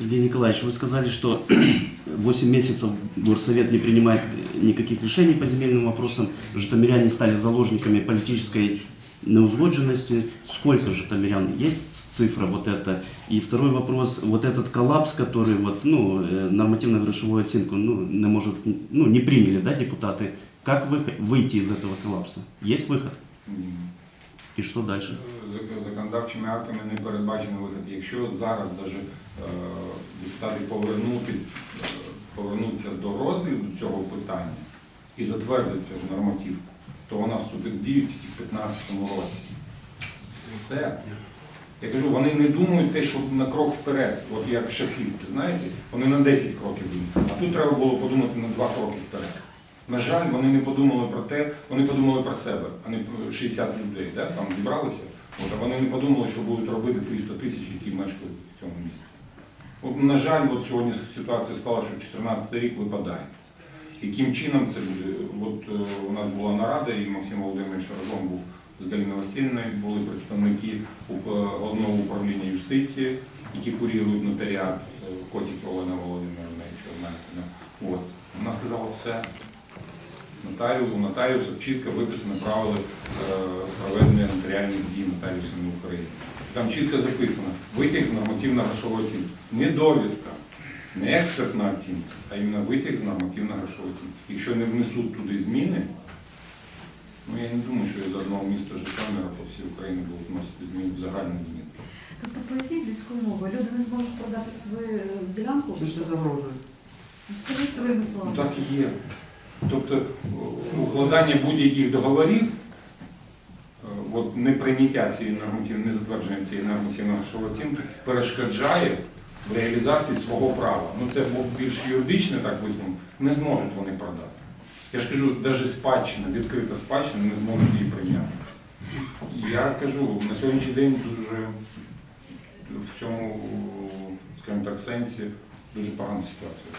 Сергей Николаевич, вы сказали, что 8 месяцев горсовет не принимает никаких решений по земельным вопросам. Житомиряне стали заложниками политической неузгодженности. Сколько житомирян? Есть цифра вот эта? И второй вопрос, вот этот коллапс, который вот, ну, э, нормативно-грошевую оценку ну, не, может, ну, не приняли да, депутаты, как вы- выйти из этого коллапса? Есть выход? И что дальше? Зак- Законодавчими актами не передбачено вихід. Якщо зараз даже депутати повернути, повернуться до розгляду цього питання і затвердиться ж нормативку, то вона вступить в дію тільки в 2015 році. Все. Я кажу, вони не думають те, що на крок вперед, от як шахісти, знаєте, вони на 10 кроків думають. А тут треба було подумати на 2 кроки вперед. На жаль, вони не подумали про те, вони подумали про себе, а не про 60 людей, да, там зібралися. От, а вони не подумали, що будуть робити 300 тисяч, які мешкають в цьому місті. От, на жаль, от сьогодні ситуація склала, що 14 рік випадає. Яким чином це буде? От е, у нас була нарада, і Максим Володимирович разом був з Галиною Васильівною, були представники уп- головного управління юстиції, які курірують нотаріат, е, Котік Олена Володимирівна, якщо знаєте. От. Вона сказала все. Нотаріус, у нотаріусів чітко виписано правила е, проведення нотаріальних дій нотаріусами України. Там чітко записано витяг з нормативно-грошової оцінки. Не довідка, не експертна оцінка, а іменно витяг з нормативно-грошової оцінки. Якщо не внесуть туди зміни, ну я не думаю, що із одного міста Житомира по всій Україні будуть вносити зміни в загальні зміни. Тобто поясніть людською мовою, люди не зможуть продати свою е, ділянку? Чим це загрожує? Ну, Скажіть своїми словами. Ну так і є. Тобто укладання будь-яких договорів, от неприйняття цієї нормативної, не затвердження цієї нормативної грошової оцінки перешкоджає в реалізації свого права. Ну це було більш юридичне, так висновок, не зможуть вони продати. Я ж кажу, навіть спадщина, відкрита спадщина не зможуть її прийняти. Я кажу, на сьогоднішній день дуже в цьому, скажімо так, сенсі дуже погана ситуація.